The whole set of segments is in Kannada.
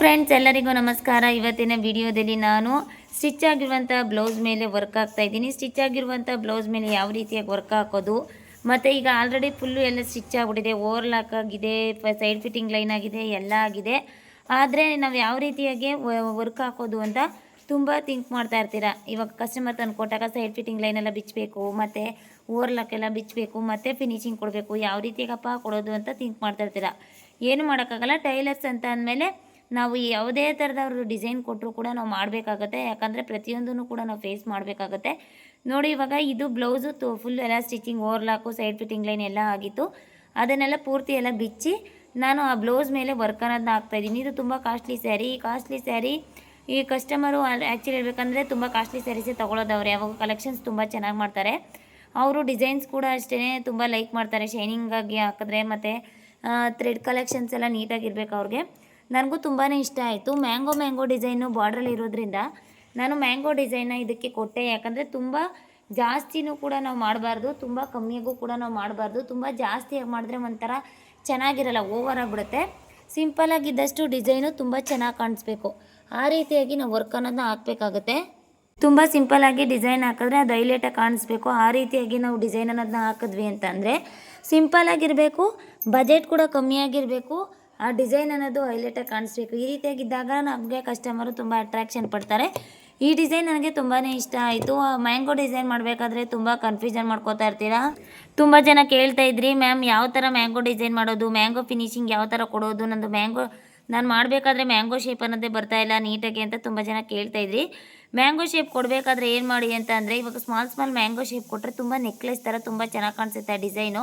ಫ್ರೆಂಡ್ಸ್ ಎಲ್ಲರಿಗೂ ನಮಸ್ಕಾರ. ಇವತ್ತಿನ ವಿಡಿಯೋದಲ್ಲಿ ನಾನು ಸ್ಟಿಚ್ ಆಗಿರುವಂಥ ಬ್ಲೌಸ್ ಮೇಲೆ ವರ್ಕ್ ಆಗ್ತಾ ಇದ್ದೀನಿ. ಸ್ಟಿಚ್ ಆಗಿರುವಂಥ ಬ್ಲೌಸ್ ಮೇಲೆ ಯಾವ ರೀತಿಯಾಗಿ ವರ್ಕ್ ಹಾಕೋದು? ಮತ್ತು ಈಗ ಆಲ್ರೆಡಿ ಫುಲ್ಲು ಎಲ್ಲ ಸ್ಟಿಚ್ ಆಗಿಬಿಟ್ಟಿದೆ. ಓವರ್ಲಾಕ್ ಆಗಿದೆ ಸೈಡ್ ಫಿಟ್ಟಿಂಗ್ ಲೈನ್ ಆಗಿದೆ, ಎಲ್ಲ ಆಗಿದೆ. ಆದರೆ ನಾವು ಯಾವ ರೀತಿಯಾಗಿ ವರ್ಕ್ ಹಾಕೋದು ಅಂತ ತುಂಬ ಥಿಂಕ್ ಮಾಡ್ತಾ ಇರ್ತೀರ? ಇವಾಗ ಕಸ್ಟಮರ್ ತಂದು ಕೊಟ್ಟಾಗ ಸೈಡ್ ಫಿಟ್ಟಿಂಗ್ ಲೈನೆಲ್ಲ ಬಿಚ್ಚಬೇಕು ಮತ್ತು ಓವರ್ಲಾಕ್ ಎಲ್ಲ ಬಿಚ್ಚಬೇಕು ಮತ್ತು ಫಿನಿಶಿಂಗ್ ಕೊಡಬೇಕು. ಯಾವ ರೀತಿಯಾಗಪ್ಪ ಕೊಡೋದು ಅಂತ ಥಿಂಕ್ ಮಾಡ್ತಾ ಇರ್ತೀರ? ಏನು ಮಾಡೋಕ್ಕಾಗಲ್ಲ? ಟೈಲರ್ಸ್ ಅಂತ ಅಂದಮೇಲೆ ನಾವು ಯಾವುದೇ ಥರದವ್ರದ್ದು ಡಿಸೈನ್ ಕೊಟ್ಟರು ಕೂಡ ನಾವು ಮಾಡಬೇಕಾಗತ್ತೆ. ಯಾಕಂದರೆ ಪ್ರತಿಯೊಂದನ್ನು ಕೂಡ ನಾವು ಫೇಸ್ ಮಾಡಬೇಕಾಗತ್ತೆ. ನೋಡಿ, ಇವಾಗ ಇದು ಬ್ಲೌಸು ತು ಫುಲ್ ಎಲ್ಲ stitching overlock side fitting line ಎಲ್ಲ ಆಗಿತ್ತು. ಅದನ್ನೆಲ್ಲ ಪೂರ್ತಿ ಎಲ್ಲ ಬಿಚ್ಚಿ ನಾನು ಆ ಬ್ಲೌಸ್ ಮೇಲೆ ವರ್ಕ್ ಅನ್ನೋದನ್ನ ಹಾಕ್ತಾಯಿದ್ದೀನಿ ಇದು ತುಂಬ ಕಾಸ್ಟ್ಲಿ ಸ್ಯಾರಿ ಕಾಸ್ಟ್ಲಿ ಸ್ಯಾರಿ ಈ ಕಸ್ಟಮರು ಆ್ಯಕ್ಚುಲಿ ಹೇಳ್ಬೇಕಂದ್ರೆ ತುಂಬ ಕಾಸ್ಟ್ಲಿ ಸ್ಯಾರೀಸೇ ತೊಗೊಳೋದವ್ರೆ. ಯಾವಾಗ ಕಲೆಕ್ಷನ್ಸ್ ತುಂಬ ಚೆನ್ನಾಗಿ ಮಾಡ್ತಾರೆ. ಅವರು ಡಿಸೈನ್ಸ್ ಕೂಡ ಅಷ್ಟೇ ತುಂಬ ಲೈಕ್ ಮಾಡ್ತಾರೆ. ಶೈನಿಂಗಾಗಿ ಹಾಕಿದ್ರೆ ಮತ್ತು ಥ್ರೆಡ್ ಕಲೆಕ್ಷನ್ಸ್ ಎಲ್ಲ ನೀಟಾಗಿರ್ಬೇಕು ಅವ್ರಿಗೆ. ನನಗೂ ತುಂಬಾ ಇಷ್ಟ ಆಯಿತು. ಮ್ಯಾಂಗೋ ಮ್ಯಾಂಗೋ ಡಿಸೈನು ಬಾರ್ಡ್ರಲ್ಲಿ ಇರೋದ್ರಿಂದ ನಾನು ಮ್ಯಾಂಗೋ ಡಿಸೈನ್ನ ಇದಕ್ಕೆ ಕೊಟ್ಟೆ. ಯಾಕಂದರೆ ತುಂಬ ಜಾಸ್ತಿನೂ ಕೂಡ ನಾವು ಮಾಡಬಾರ್ದು, ತುಂಬ ಕಮ್ಮಿಯಾಗೂ ಕೂಡ ನಾವು ಮಾಡಬಾರ್ದು. ತುಂಬ ಜಾಸ್ತಿಯಾಗಿ ಮಾಡಿದ್ರೆ ಒಂಥರ ಚೆನ್ನಾಗಿರಲ್ಲ, ಓವರ್ ಆಗಿಬಿಡುತ್ತೆ. ಸಿಂಪಲಾಗಿದ್ದಷ್ಟು ಡಿಸೈನು ತುಂಬ ಚೆನ್ನಾಗಿ ಕಾಣಿಸ್ಬೇಕು. ಆ ರೀತಿಯಾಗಿ ನಾವು ವರ್ಕ್ ಅನ್ನೋದನ್ನ ಹಾಕಬೇಕಾಗುತ್ತೆ. ತುಂಬ ಸಿಂಪಲ್ಲಾಗಿ ಡಿಸೈನ್ ಹಾಕಿದ್ರೆ ಅದು ಹೈಲೈಟಾಗಿ ಕಾಣಿಸ್ಬೇಕು. ಆ ರೀತಿಯಾಗಿ ನಾವು ಡಿಸೈನ್ ಅನ್ನೋದನ್ನ ಹಾಕಿದ್ವಿ ಅಂತಂದರೆ ಸಿಂಪಲ್ಲಾಗಿರಬೇಕು ಬಜೆಟ್ ಕೂಡ ಕಮ್ಮಿಯಾಗಿರಬೇಕು. ಆ ಡಿಸೈನ್ ಅನ್ನೋದು ಹೈಲೈಟಾಗಿ ಕಾಣಿಸ್ಬೇಕು. ಈ ರೀತಿಯಾಗಿದ್ದಾಗ ನಮಗೆ ಕಸ್ಟಮರು ತುಂಬ ಅಟ್ರಾಕ್ಷನ್ ಪಡ್ತಾರೆ. ಈ ಡಿಸೈನ್ ನನಗೆ ತುಂಬಾ ಇಷ್ಟ ಆಯಿತು. ಮ್ಯಾಂಗೋ ಡಿಸೈನ್ ಮಾಡಬೇಕಾದ್ರೆ ತುಂಬ ಕನ್ಫ್ಯೂಷನ್ ಮಾಡ್ಕೋತಾ ಇರ್ತೀರಾ? ತುಂಬ ಜನ ಕೇಳ್ತಾ ಇದ್ರಿ ಮ್ಯಾಮ್ ಯಾವ ಥರ ಮ್ಯಾಂಗೋ ಡಿಸೈನ್ ಮಾಡೋದು? ಮ್ಯಾಂಗೋ ಫಿನಿಶಿಂಗ್ ಯಾವ ಥರ ಕೊಡೋದು? ನಂದು ಮ್ಯಾಂಗೋ ನಾನು ಮಾಡಬೇಕಾದ್ರೆ ಮ್ಯಾಂಗೋ ಶೇಪ್ ಅನ್ನೋದೇ ಬರ್ತಾ ಇಲ್ಲ, ನೀಟಾಗಿ ಅಂತ ತುಂಬ ಜನ ಕೇಳ್ತಾ ಇದ್ರಿ. ಮ್ಯಾಂಗೋ ಶೇಪ್ ಕೊಡಬೇಕಾದ್ರೆ ಏನು ಮಾಡಿ ಅಂತ ಅಂದರೆ, ಇವಾಗ ಸ್ಮಾಲ್ ಸ್ಮಾಲ್ ಮ್ಯಾಂಗೋ ಶೇಪ್ ಕೊಟ್ಟರೆ ತುಂಬ ನೆಕ್ಲೆಸ್ ಥರ ತುಂಬ ಚೆನ್ನಾಗಿ ಕಾಣಿಸುತ್ತೆ ಆ ಡಿಸೈನು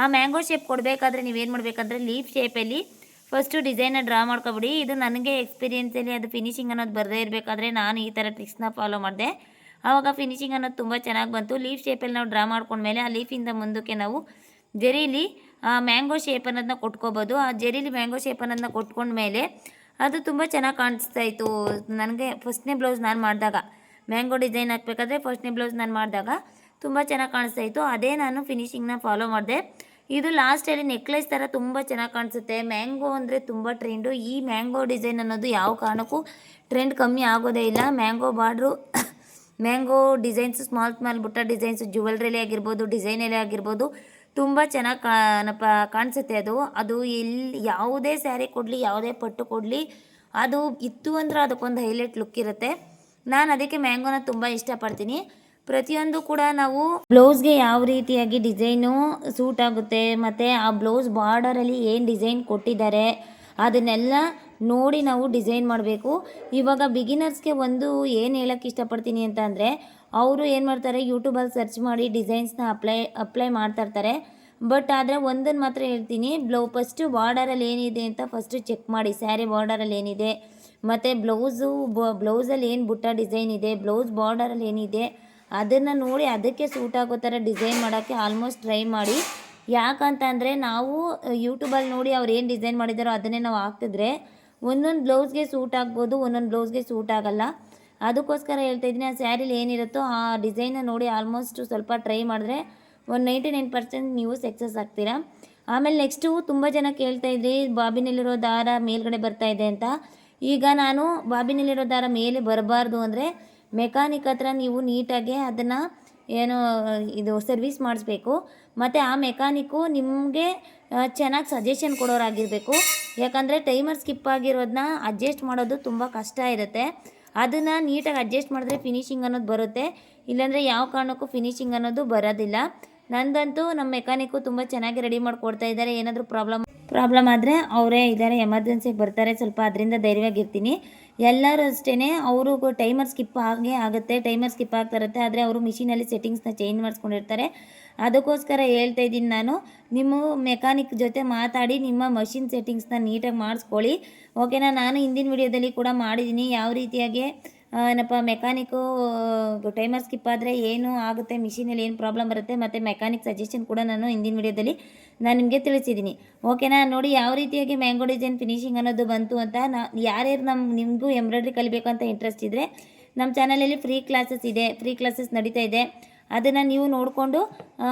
ಆ ಮ್ಯಾಂಗೋ ಶೇಪ್ ಕೊಡಬೇಕಾದ್ರೆ ನೀವೇನು ಮಾಡಬೇಕಂದ್ರೆ ಲೀಫ್ ಶೇಪಲ್ಲಿ ಫಸ್ಟು ಡಿಸೈನ ಡ್ರಾ ಮಾಡ್ಕೊಬಿಡಿ. ಇದು ನನಗೆ ಎಕ್ಸ್ಪೀರಿಯೆನ್ಸಲ್ಲಿ ಅದು ಫಿನಿಶಿಂಗ್ ಅನ್ನೋದು ಬರದೇ ಇರಬೇಕಾದ್ರೆ ನಾನು ಈ ಥರ ಟ್ರಿಕ್ಸ್ನ ಫಾಲೋ ಮಾಡಿದೆ. ಆವಾಗ ಫಿನಿಶಿಂಗ್ ಅನ್ನೋದು ತುಂಬ ಚೆನ್ನಾಗಿ ಬಂತು. ಲೀಫ್ ಶೇಪಲ್ಲಿ ನಾವು ಡ್ರಾ ಮಾಡ್ಕೊಂಡ್ಮೇಲೆ ಆ ಲೀಫಿಂದ ಮುಂದಕ್ಕೆ ನಾವು ಜರೀಲಿ ಮ್ಯಾಂಗೋ ಶೇಪ್ ಅನ್ನೋದನ್ನ ಕೊಟ್ಕೋಬೋದು. ಆ ಜರೀಲಿ ಮ್ಯಾಂಗೋ ಶೇಪ್ ಅನ್ನೋದನ್ನ ಕೊಟ್ಕೊಂಡ್ಮೇಲೆ ಅದು ತುಂಬ ಚೆನ್ನಾಗಿ ಕಾಣಿಸ್ತಾ ಇತ್ತು. ನನಗೆ ಫಸ್ಟ್ನೇ ಬ್ಲೌಸ್ ನಾನು ಮಾಡಿದಾಗ. ಮ್ಯಾಂಗೋ ಡಿಸೈನ್ ಹಾಕಬೇಕಾದ್ರೆ ಫಸ್ಟ್ನೇ ಬ್ಲೌಸ್ ನಾನು ಮಾಡಿದಾಗ ತುಂಬ ಚೆನ್ನಾಗಿ ಕಾಣಿಸ್ತಾ ಇತ್ತು. ಅದೇ ನಾನು ಫಿನಿಶಿಂಗ್ನ ಫಾಲೋ ಮಾಡಿದೆ. ಇದು ಲಾಸ್ಟಲ್ಲಿ ನೆಕ್ಲೆಸ್ ಥರ ತುಂಬ ಚೆನ್ನಾಗಿ ಕಾಣಿಸುತ್ತೆ. ಮ್ಯಾಂಗೋ ಅಂದರೆ ತುಂಬ ಟ್ರೆಂಡು ಈ ಮ್ಯಾಂಗೋ ಡಿಸೈನ್ ಅನ್ನೋದು ಯಾವ ಕಾರಣಕ್ಕೂ ಟ್ರೆಂಡ್ ಕಮ್ಮಿ ಆಗೋದೇ ಇಲ್ಲ. Mango border mango designs small small ಬುಟ್ಟ ಡಿಸೈನ್ಸ್ ಜುವೆಲ್ರಿಲಿ ಆಗಿರ್ಬೋದು ಡಿಸೈನಲ್ಲಿ ಆಗಿರ್ಬೋದು ತುಂಬ ಚೆನ್ನಾಗಿ ಕಾಣಪ್ಪ ಕಾಣಿಸುತ್ತೆ ಅದು. ಅದು ಎಲ್ಲಿ ಯಾವುದೇ ಸ್ಯಾರಿ ಕೊಡಲಿ, ಯಾವುದೇ ಪಟ್ಟು ಕೊಡಲಿ, ಅದು ಇತ್ತು ಅಂದ್ರೆ ಅದಕ್ಕೊಂದು ಹೈಲೈಟ್ ಲುಕ್ ಇರುತ್ತೆ. ನಾನು ಅದಕ್ಕೆ ಮ್ಯಾಂಗೋನ ತುಂಬ ಇಷ್ಟಪಡ್ತೀನಿ. ಪ್ರತಿಯೊಂದು ಕೂಡ ನಾವು ಬ್ಲೌಸ್ಗೆ ಯಾವ ರೀತಿಯಾಗಿ ಡಿಸೈನು ಸೂಟ್ ಆಗುತ್ತೆ, ಮತ್ತು ಆ ಬ್ಲೌಸ್ ಬಾರ್ಡರಲ್ಲಿ ಏನು ಡಿಸೈನ್ ಕೊಟ್ಟಿದ್ದಾರೆ, ಅದನ್ನೆಲ್ಲ ನೋಡಿ ನಾವು ಡಿಸೈನ್ ಮಾಡಬೇಕು. ಇವಾಗ ಬಿಗಿನರ್ಸ್ಗೆ ಒಂದು ಏನು ಹೇಳೋಕ್ಕೆ ಇಷ್ಟಪಡ್ತೀನಿ ಅಂತ ಅಂದರೆ, ಅವರು ಏನು ಮಾಡ್ತಾರೆ ಯೂಟ್ಯೂಬಲ್ಲಿ ಸರ್ಚ್ ಮಾಡಿ ಡಿಸೈನ್ಸ್ನ ಅಪ್ಲೈ ಅಪ್ಲೈ ಮಾಡ್ತಾ ಇರ್ತಾರೆ. ಬಟ್ ಆದರೆ ಒಂದನ್ನು ಮಾತ್ರ ಹೇಳ್ತೀನಿ, ಬ್ಲೌ ಫಸ್ಟು ಬಾರ್ಡರಲ್ಲಿ ಏನಿದೆ ಅಂತ ಫಸ್ಟು ಚೆಕ್ ಮಾಡಿ ಸ್ಯಾರಿ ಬಾರ್ಡರಲ್ಲಿ ಏನಿದೆ, ಮತ್ತು ಬ್ಲೌಸು, ಬ್ಲೌಸಲ್ಲಿ ಏನು ಬುಟ್ಟ ಡಿಸೈನ್ ಇದೆ, ಬ್ಲೌಸ್ ಬಾರ್ಡರಲ್ಲಿ ಏನಿದೆ ಅದನ್ನು ನೋಡಿ ಅದಕ್ಕೆ ಸೂಟ್ ಆಗೋ ಥರ ಡಿಸೈನ್ ಮಾಡೋಕ್ಕೆ ಆಲ್ಮೋಸ್ಟ್ ಟ್ರೈ ಮಾಡಿ. ಯಾಕಂತಂದರೆ ನಾವು ಯೂಟ್ಯೂಬಲ್ಲಿ ನೋಡಿ ಅವ್ರು ಏನು ಡಿಸೈನ್ ಮಾಡಿದಾರೋ ಅದನ್ನೇ ನಾವು ಹಾಕ್ತಿದ್ರೆ ಒಂದೊಂದು ಬ್ಲೌಸ್ಗೆ ಸೂಟ್ ಆಗ್ಬೋದು, ಒಂದೊಂದು ಬ್ಲೌಸ್ಗೆ ಸೂಟ್ ಆಗಲ್ಲ. ಅದಕ್ಕೋಸ್ಕರ ಹೇಳ್ತಾ ಆ ಸ್ಯಾರಿಲಿ ಏನಿರುತ್ತೋ ಆ ಡಿಸೈನ್ನ ನೋಡಿ ಆಲ್ಮೋಸ್ಟ್ ಸ್ವಲ್ಪ ಟ್ರೈ ಮಾಡಿದ್ರೆ ಒಂದು ನೈಂಟಿ ನೈನ್ ಪರ್ಸೆಂಟ್ ನೀವು ಸಕ್ಸಸ್ ಆಗ್ತೀರಾ. ಆಮೇಲೆ ನೆಕ್ಸ್ಟು ತುಂಬ ಜನ ಕೇಳ್ತಾ ಇದ್ರಿ, ಬಾಬಿನಲ್ಲಿರೋ ದಾರ ಮೇಲ್ಗಡೆ ಬರ್ತಾ ಇದೆ ಅಂತ. ಈಗ ನಾನು ಬಾಬಿನಲ್ಲಿರೋ ದಾರ ಮೇಲೆ ಬರಬಾರ್ದು ಅಂದರೆ ಮೆಕ್ಯಾನಿಕ್ ಹತ್ರ ನೀವು ನೀಟಾಗಿ ಅದನ್ನು ಏನು, ಇದು ಸರ್ವಿಸ್ ಮಾಡಿಸ್ಬೇಕು. ಮತ್ತು ಆ ಮೆಕ್ಯಾನಿಕ್ಕು ನಿಮಗೆ ಚೆನ್ನಾಗಿ ಸಜೆಷನ್ ಕೊಡೋರಾಗಿರಬೇಕು. ಯಾಕಂದರೆ ಟೈಮರ್ ಸ್ಕಿಪ್ ಆಗಿರೋದನ್ನ ಅಡ್ಜಸ್ಟ್ ಮಾಡೋದು ತುಂಬ ಕಷ್ಟ ಇರುತ್ತೆ. ಅದನ್ನು ನೀಟಾಗಿ ಅಡ್ಜಸ್ಟ್ ಮಾಡಿದ್ರೆ ಫಿನಿಶಿಂಗ್ ಅನ್ನೋದು ಬರುತ್ತೆ. ಇಲ್ಲಾಂದರೆ ಯಾವ ಕಾರಣಕ್ಕೂ ಫಿನಿಶಿಂಗ್ ಅನ್ನೋದು ಬರೋದಿಲ್ಲ. ನಂದಂತೂ ನಮ್ಮ ಮೆಕ್ಯಾನಿಕ್ಕು ತುಂಬ ಚೆನ್ನಾಗಿ ರೆಡಿ ಮಾಡಿಕೊಡ್ತಾ ಇದ್ದಾರೆ. ಏನಾದರೂ ಪ್ರಾಬ್ಲಮ್ ಪ್ರಾಬ್ಲಮ್ ಆದರೆ ಅವರೇ ಇದ್ದಾರೆ. ಎಮರ್ಜೆನ್ಸಿಗೆ ಬರ್ತಾರೆ. ಸ್ವಲ್ಪ ಅದರಿಂದ ಧೈರ್ಯವಾಗಿರ್ತೀನಿ. ಎಲ್ಲರೂ ಅಷ್ಟೇ ಅವರು ಟೈಮರ್ ಸ್ಕಿಪ್ ಆಗೇ ಆಗುತ್ತೆ ಟೈಮರ್ ಸ್ಕಿಪ್ ಆಗ್ತಾ ಇರುತ್ತೆ, ಆದರೆ ಅವರು ಮಿಷಿನಲ್ಲಿ ಸೆಟ್ಟಿಂಗ್ಸ್ನ ಚೇಂಜ್ ಮಾಡಿಸ್ಕೊಂಡಿರ್ತಾರೆ. ಅದಕ್ಕೋಸ್ಕರ ಹೇಳ್ತಾ ಇದ್ದೀನಿ ನಾನು, ನಿಮ್ಮ ಮೆಕ್ಯಾನಿಕ್ ಜೊತೆ ಮಾತಾಡಿ, ನಿಮ್ಮ ಮಷಿನ್ ಸೆಟ್ಟಿಂಗ್ಸ್ನ ನೀಟಾಗಿ ಮಾಡಿಸ್ಕೊಳ್ಳಿ. ಓಕೆನಾ ನಾನು ಹಿಂದಿನ ವಿಡಿಯೋದಲ್ಲಿ ಕೂಡ ಮಾಡಿದ್ದೀನಿ, ಯಾವ ರೀತಿಯಾಗಿ ಏನಪ್ಪ ಮೆಕ್ಯಾನಿಕ್ಕು ಟೈಮರ್ ಸ್ಕಿಪ್ ಆದರೆ ಏನು ಆಗುತ್ತೆ? ಮಿಷಿನಲ್ಲಿ ಏನು ಪ್ರಾಬ್ಲಮ್ ಬರುತ್ತೆ? ಮತ್ತು ಮೆಕ್ಯಾನಿಕ್ ಸಜೆಷನ್ ಕೂಡ ನಾನು ಹಿಂದಿನ ವಿಡಿಯೋದಲ್ಲಿ ನಾನು ನಿಮಗೆ ತಿಳಿಸಿದ್ದೀನಿ ಓಕೆನಾ ನೋಡಿ, ಯಾವ ರೀತಿಯಾಗಿ ಮ್ಯಾಂಗೋ ಡಿಸೈನ್ ಫಿನಿಶಿಂಗ್ ಅನ್ನೋದು ಬಂತು ಅಂತ ನಾ, ಯಾರ್ಯಾರು ನಮ್ಮ ನಿಮಗೂ ಎಂಬ್ರಾಯ್ಡ್ರಿ ಕಲಿಬೇಕು ಅಂತ ಇಂಟ್ರೆಸ್ಟ್ ಇದ್ದರೆ ನಮ್ಮ ಚಾನಲಲ್ಲಿ ಫ್ರೀ ಕ್ಲಾಸಸ್ ಇದೆ ಫ್ರೀ ಕ್ಲಾಸಸ್ ನಡೀತಾ ಇದೆ. ಅದನ್ನು ನೀವು ನೋಡಿಕೊಂಡು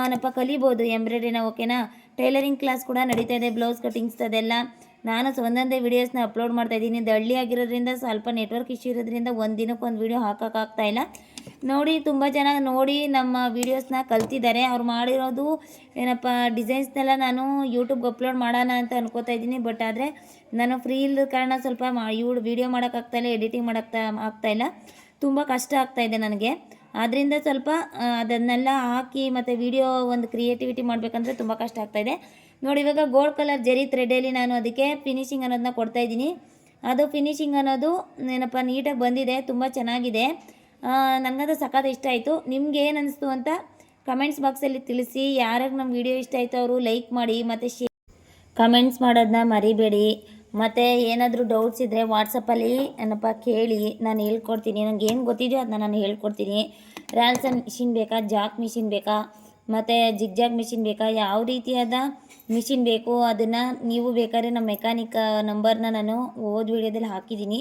ಏನಪ್ಪ, ಕಲಿಬೋದು ಎಂಬ್ರಾಯ್ಡ್ರಿನ ಓಕೆನಾ ಟೈಲರಿಂಗ್ ಕ್ಲಾಸ್ ಕೂಡ ನಡೀತಾ ಇದೆ ಬ್ಲೌಸ್ ಕಟಿಂಗ್ಸ್ ಅದೆಲ್ಲ. ನಾನು ಒಂದೊಂದೇ ವೀಡಿಯೋಸ್ನ ಅಪ್ಲೋಡ್ ಮಾಡ್ತಾ ಇದ್ದೀನಿ. ಇದು ಹಳ್ಳಿ ಆಗಿರೋದ್ರಿಂದ ಸ್ವಲ್ಪ ನೆಟ್ವರ್ಕ್ ಇಶ್ಯೂ ಇರೋದ್ರಿಂದ ಒಂದು ದಿನಕ್ಕೆ ಒಂದು ವೀಡಿಯೋ ಹಾಕೋಕ್ಕಾಗ್ತಾ ಇಲ್ಲ. ನೋಡಿ, ತುಂಬ ಜನ ನೋಡಿ ನಮ್ಮ ವೀಡಿಯೋಸ್ನ ಕಲ್ತಿದ್ದಾರೆ. ಅವ್ರು ಮಾಡಿರೋದು ಏನಪ್ಪ ಡಿಸೈನ್ಸ್ನೆಲ್ಲ ನಾನು ಯೂಟ್ಯೂಬ್ಗೆ ಅಪ್ಲೋಡ್ ಮಾಡೋಣ ಅಂತ ಅನ್ಕೋತಾ ಇದ್ದೀನಿ. ಬಟ್ ಆದರೆ ನಾನು ಫ್ರೀ ಇಲ್ಲದ ಕಾರಣ ಸ್ವಲ್ಪ ಮಾ ವೀಡಿಯೋ ಮಾಡೋಕ್ಕಾಗ್ತಾಯಿಲ್ಲ ಎಡಿಟಿಂಗ್ ಮಾಡೋಕ್ತಾ ಆಗ್ತಾಯಿಲ್ಲ ತುಂಬ ಕಷ್ಟ ಆಗ್ತಾ ಇದೆ ನನಗೆ. ಆದ್ದರಿಂದ ಸ್ವಲ್ಪ ಅದನ್ನೆಲ್ಲ ಹಾಕಿ ಮತ್ತು ವಿಡಿಯೋ ಒಂದು ಕ್ರಿಯೇಟಿವಿಟಿ ಮಾಡಬೇಕಂದ್ರೆ ತುಂಬ ಕಷ್ಟ ಆಗ್ತಾಯಿದೆ ನೋಡಿ, ಇವಾಗ ಗೋಲ್ಡ್ ಕಲರ್ ಜರಿ ಥ್ರೆಡಲ್ಲಿ ನಾನು ಅದಕ್ಕೆ ಫಿನಿಶಿಂಗ್ ಅನ್ನೋದನ್ನ ಕೊಡ್ತಾ ಇದ್ದೀನಿ. ಅದು ಫಿನಿಶಿಂಗ್ ಅನ್ನೋದು ಏನಪ್ಪ, ನೀಟಾಗಿ ಬಂದಿದೆ, ತುಂಬ ಚೆನ್ನಾಗಿದೆ. ನನಗದು ಸಖತ್ ಇಷ್ಟ ಆಯಿತು. ನಿಮ್ಗೆ ಏನು ಅನಿಸ್ತು ಅಂತ ಕಮೆಂಟ್ಸ್ ಬಾಕ್ಸಲ್ಲಿ ತಿಳಿಸಿ. ಯಾರಿಗೆ ನಮ್ಮ ವಿಡಿಯೋ ಇಷ್ಟ ಆಯಿತು ಅವರು ಲೈಕ್ ಮಾಡಿ, ಮತ್ತು ಶೇ ಕಮೆಂಟ್ಸ್ ಮಾಡೋದನ್ನ ಮರಿಬೇಡಿ. ಮತ್ತು ಏನಾದರೂ ಡೌಟ್ಸ್ ಇದ್ದರೆ ವಾಟ್ಸಪ್ಪಲ್ಲಿ ಏನಪ್ಪ, ಕೇಳಿ. ನಾನು ಹೇಳ್ಕೊಡ್ತೀನಿ. ನನಗೆ ಏನು ಗೊತ್ತಿದೆಯೋ ಅದನ್ನ ನಾನು ಹೇಳ್ಕೊಡ್ತೀನಿ. ರ್ಯಾಲ್ಸನ್ ಮಿಷಿನ್ ಬೇಕಾ? ಜಾಕ್ ಮಿಷಿನ್ ಬೇಕಾ? ಮತ್ತು ಜಿಗ್ಜಾಗ್ ಮಿಷಿನ್ ಬೇಕಾ? ಯಾವ ರೀತಿಯಾದ ಮಿಷಿನ್ ಬೇಕು, ಅದನ್ನು ನೀವು ಬೇಕಾದ್ರೆ ನಮ್ಮ ಮೆಕ್ಯಾನಿಕ್ ನಂಬರ್ನ ನಾನು ಓದ್ ವಿಡಿಯೋದಲ್ಲಿ ಹಾಕಿದ್ದೀನಿ.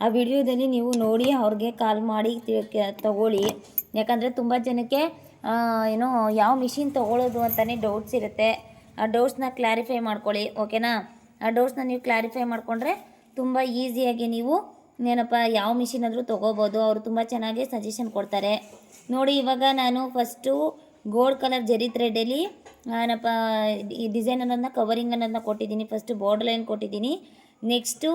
ಆ ವಿಡಿಯೋದಲ್ಲಿ ನೀವು ನೋಡಿ, ಅವ್ರಿಗೆ ಕಾಲ್ ಮಾಡಿ ತಗೊಳ್ಳಿ. ಯಾಕಂದರೆ ತುಂಬ ಜನಕ್ಕೆ ಏನು ಏನೋ ಯಾವ ಮಿಷಿನ್ ತೊಗೊಳ್ಳೋದು ಅಂತಲೇ ಡೌಟ್ಸ್ ಇರುತ್ತೆ. ಆ ಡೌಟ್ಸ್ನ ಕ್ಲಾರಿಫೈ ಮಾಡ್ಕೊಳ್ಳಿ ಓಕೆನಾ ಆ ಡೌಟ್ಸ್ನ ನೀವು ಕ್ಲಾರಿಫೈ ಮಾಡಿಕೊಂಡ್ರೆ ತುಂಬ ಈಸಿಯಾಗಿ ನೀವು ಏನಪ್ಪ, ಯಾವ ಮಿಷಿನ್ ಆದರೂ ತೊಗೋಬೋದು. ಅವರು ತುಂಬ ಚೆನ್ನಾಗಿ ಸಜೆಷನ್ ಕೊಡ್ತಾರೆ. ನೋಡಿ, ಇವಾಗ ನಾನು ಫಸ್ಟು ಗೋಲ್ಡ್ ಕಲರ್ ಜರಿ ಥ್ರೆಡಲ್ಲಿ ಏನಪ್ಪ, ಈ ಡಿಸೈನ್ ಅನ್ನೋದನ್ನ ಕವರಿಂಗ್ ಅನ್ನೋದನ್ನ ಕೊಟ್ಟಿದ್ದೀನಿ. ಫಸ್ಟು ಬಾರ್ಡರ್ ಲೈನ್ ಕೊಟ್ಟಿದ್ದೀನಿ ನೆಕ್ಸ್ಟು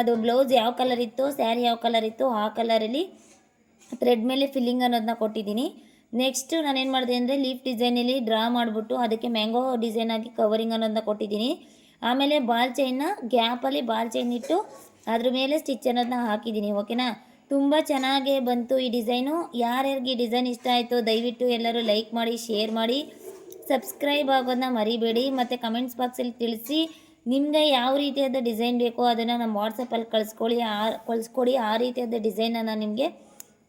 ಅದು ಬ್ಲೌಸ್ ಯಾವ ಕಲರ್ ಇತ್ತು ಸ್ಯಾರಿ ಯಾವ ಕಲರ್ ಇತ್ತು, ಆ ಕಲರಲ್ಲಿ ಥ್ರೆಡ್ ಮೇಲೆ ಫಿಲ್ಲಿಂಗ್ ಅನ್ನೋದನ್ನ ಕೊಟ್ಟಿದ್ದೀನಿ. ನೆಕ್ಸ್ಟು ನಾನೇನು ಮಾಡಿದೆ ಅಂದರೆ ಲೀಫ್ ಡಿಸೈನಲ್ಲಿ ಡ್ರಾ ಮಾಡಿಬಿಟ್ಟು ಅದಕ್ಕೆ ಮ್ಯಾಂಗೋ ಡಿಸೈನ್ ಆಗಿ ಕವರಿಂಗ್ ಅನ್ನೋದನ್ನ ಕೊಟ್ಟಿದ್ದೀನಿ. ಆಮೇಲೆ ಬಾಲ್ ಚೈನ್ನ ಗ್ಯಾಪಲ್ಲಿ ಬಾಲ್ ಚೈನ್ ಇಟ್ಟು ಅದ್ರ ಮೇಲೆ ಸ್ಟಿಚ್ ಅನ್ನೋದನ್ನ ಹಾಕಿದ್ದೀನಿ ಓಕೆನಾ ತುಂಬ ಚೆನ್ನಾಗೇ ಬಂತು ಈ ಡಿಸೈನು. ಯಾರ್ಯಾರಿಗೆ ಈ ಡಿಸೈನ್ ಇಷ್ಟ ಆಯಿತು ದಯವಿಟ್ಟು ಎಲ್ಲರೂ ಲೈಕ್ ಮಾಡಿ, ಶೇರ್ ಮಾಡಿ. ಸಬ್ಸ್ಕ್ರೈಬ್ ಆಗೋದನ್ನ ಮರಿಬೇಡಿ. ಮತ್ತು ಕಮೆಂಟ್ಸ್ ಬಾಕ್ಸಲ್ಲಿ ತಿಳಿಸಿ ನಿಮಗೆ ಯಾವ ರೀತಿಯಾದ ಡಿಸೈನ್ ಬೇಕೋ ಅದನ್ನು ನಮ್ಮ ವಾಟ್ಸಪ್ಪಲ್ಲಿ ಕಳಿಸ್ಕೊಳ್ಳಿ. ಆ, ಕಳಿಸ್ಕೊಡಿ. ಆ ರೀತಿಯಾದ ಡಿಸೈನನ್ನು ನಾನು ನಿಮಗೆ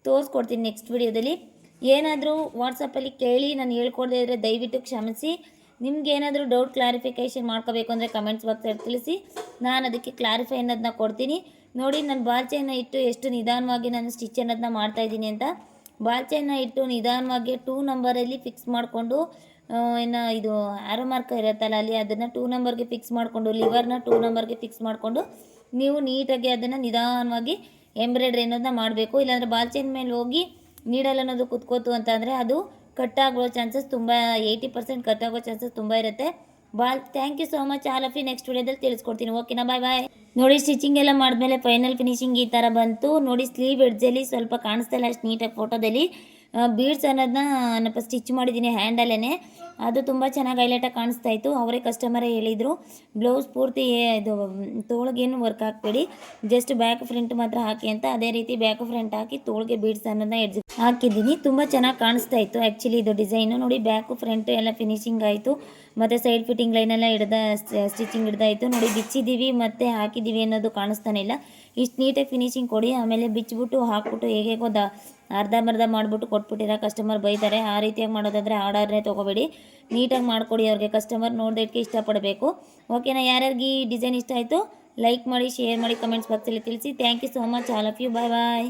ತೋರಿಸ್ಕೊಡ್ತೀನಿ ನೆಕ್ಸ್ಟ್ ವಿಡಿಯೋದಲ್ಲಿ. ಏನಾದರೂ ವಾಟ್ಸಪ್ಪಲ್ಲಿ ಕೇಳಿ ನಾನು ಹೇಳ್ಕೊಡದೇ ಇದ್ದರೆ ದಯವಿಟ್ಟು ಕ್ಷಮಿಸಿ. ನಿಮ್ಗೆ ಏನಾದರೂ ಡೌಟ್ ಕ್ಲಾರಿಫಿಕೇಷನ್ ಮಾಡ್ಕೋಬೇಕು ಅಂದರೆ ಕಮೆಂಟ್ಸ್ ಬಾಕ್ಸಲ್ಲಿ ತಿಳಿಸಿ. ನಾನು ಅದಕ್ಕೆ ಕ್ಲಾರಿಫೈ ಅನ್ನೋದನ್ನ ಕೊಡ್ತೀನಿ. ನೋಡಿ, ನಾನು ಬಾಲ್ಚೆಯನ್ನು ಇಟ್ಟು ಎಷ್ಟು ನಿಧಾನವಾಗಿ ನಾನು ಸ್ಟಿಚ್ ಅನ್ನೋದನ್ನ ಮಾಡ್ತಾಯಿದ್ದೀನಿ ಅಂತ. ಬಾಲ್ಚೆಯನ್ನು ಇಟ್ಟು ನಿಧಾನವಾಗಿ ಟೂ ನಂಬರಲ್ಲಿ ಫಿಕ್ಸ್ ಮಾಡಿಕೊಂಡು ಏನು ಇದು ಆರೋ ಮಾರ್ಕ್ ಇರುತ್ತಲ್ಲ ಅಲ್ಲಿ ಅದನ್ನು ಟೂ ನಂಬರ್ಗೆ ಫಿಕ್ಸ್ ಮಾಡಿಕೊಂಡು ಲಿವರ್ನ ಟೂ ನಂಬರ್ಗೆ ಫಿಕ್ಸ್ ಮಾಡಿಕೊಂಡು ನೀವು ನೀಟಾಗಿ ಅದನ್ನು ನಿಧಾನವಾಗಿ ಎಂಬ್ರಾಯ್ಡ್ರಿ ಅನ್ನೋದನ್ನ ಮಾಡಬೇಕು. ಇಲ್ಲಾಂದರೆ ಬಾಲ್ಚೆನ್ ಮೇಲೆ ಹೋಗಿ ನೀಡಲ್ ಅನ್ನೋದು ಕುತ್ಕೋತು ಅಂತಂದರೆ ಅದು ಕಟ್ ಆಗೋ ಚಾನ್ಸಸ್ ತುಂಬ ಏಯ್ಟಿ ಪರ್ಸೆಂಟ್ ಕಟ್ ಆಗೋ ಚಾನ್ಸಸ್ ತುಂಬ ಇರುತ್ತೆ. Ball thank you so much all of you next ವಿಡಿಯೋದಲ್ಲಿ ತಿಳಿಸ್ಕೊಡ್ತೀನಿ. ಓಕೆನಾ ಬಾಯ್ ಬಾಯ್ ನೋಡಿ ಸ್ಟಿಚಿಂಗ್ ಎಲ್ಲ ಮಾಡಿದ್ಮೇಲೆ ಫೈನಲ್ ಫಿನಿಶಿಂಗ್ ಈ ಥರ ಬಂತು. ನೋಡಿ ಸ್ಲೀವ್ ಎಡ್ಜಲ್ಲಿ ಸ್ವಲ್ಪ ಕಾಣಿಸ್ತಾ ಅಷ್ಟು ನೀಟಾಗಿ ಫೋಟೋದಲ್ಲಿ ಬೀಡ್ಸ್ ಅನ್ನೋದನ್ನ ಏನಪ್ಪ ಸ್ಟಿಚ್ ಮಾಡಿದ್ದೀನಿ ಹ್ಯಾಂಡಲ್ಲೇ ಅದು ತುಂಬ ಚೆನ್ನಾಗಿ ಹೈಲೈಟಾಗಿ ಕಾಣಿಸ್ತಾ ಇತ್ತು. ಅವರೇ ಕಸ್ಟಮರೇ ಹೇಳಿದರು. ಬ್ಲೌಸ್ ಪೂರ್ತಿ ಇದು ತೋಳಿಗೇನು ವರ್ಕ್ ಹಾಕಬೇಡಿ. ಜಸ್ಟ್ ಬ್ಯಾಕ್ ಫ್ರಂಟ್ ಮಾತ್ರ ಹಾಕಿ ಅಂತ. ಅದೇ ರೀತಿ ಬ್ಯಾಕ್ ಫ್ರಂಟ್ ಹಾಕಿ ತೋಳಿಗೆ ಬೀಡ್ಸ್ ಅನ್ನೋದನ್ನ ಎಡ್ಜ್ ಹಾಕಿದ್ದೀನಿ. ತುಂಬ ಚೆನ್ನಾಗಿ ಕಾಣಿಸ್ತಾ ಇತ್ತು. ಆ್ಯಕ್ಚುಲಿ ಇದು ಡಿಸೈನು ನೋಡಿ ಬ್ಯಾಕು ಫ್ರಂಟು ಎಲ್ಲ ಫಿನಿಶಿಂಗ್ ಆಯಿತು. ಮತ್ತು ಸೈಡ್ ಫಿಟ್ಟಿಂಗ್ ಲೈನೆಲ್ಲ ಹಿಡ್ದ ಸ್ಟಿಚಿಂಗ್ ಹಿಡ್ದಾಯಿತು ನೋಡಿ ಬಿಚ್ಚಿದ್ದೀವಿ ಮತ್ತು ಹಾಕಿದ್ದೀವಿ ಅನ್ನೋದು ಕಾಣಿಸ್ತಾನೆ ಇಲ್ಲ. ಇಷ್ಟು ನೀಟಾಗಿ ಫಿನಿಶಿಂಗ್ ಕೊಡಿ. ಆಮೇಲೆ ಬಿಚ್ಚಿಬಿಟ್ಟು ಹಾಕ್ಬಿಟ್ಟು ಹೇಗೇಗೋ ದ ಅರ್ಧಂಬರ್ಧ ಮಾಡಿಬಿಟ್ಟು ಕೊಟ್ಬಿಟ್ಟಿರ. ಕಸ್ಟಮರ್ ಬೈತಾರೆ. ಆ ರೀತಿಯಾಗಿ ಮಾಡೋದಾದರೆ ಆರ್ಡರ್ನೇ ತೊಗೋಬೇಡಿ. ನೀಟಾಗಿ ಮಾಡಿಕೊಡಿ ಅವ್ರಿಗೆ. ಕಸ್ಟಮರ್ ನೋಡೋದಕ್ಕೆ ಇಷ್ಟಪಡಬೇಕು. ಓಕೆನಾ ಯಾರ್ಯಾರಿಗೆ ಈ ಡಿಸೈನ್ ಇಷ್ಟ ಆಯಿತು ಲೈಕ್ ಮಾಡಿ ಶೇರ್ ಮಾಡಿ ಕಮೆಂಟ್ಸ್ ಬಾಕ್ಸಲ್ಲಿ ತಿಳಿಸಿ. Thank you so much all of you bye bye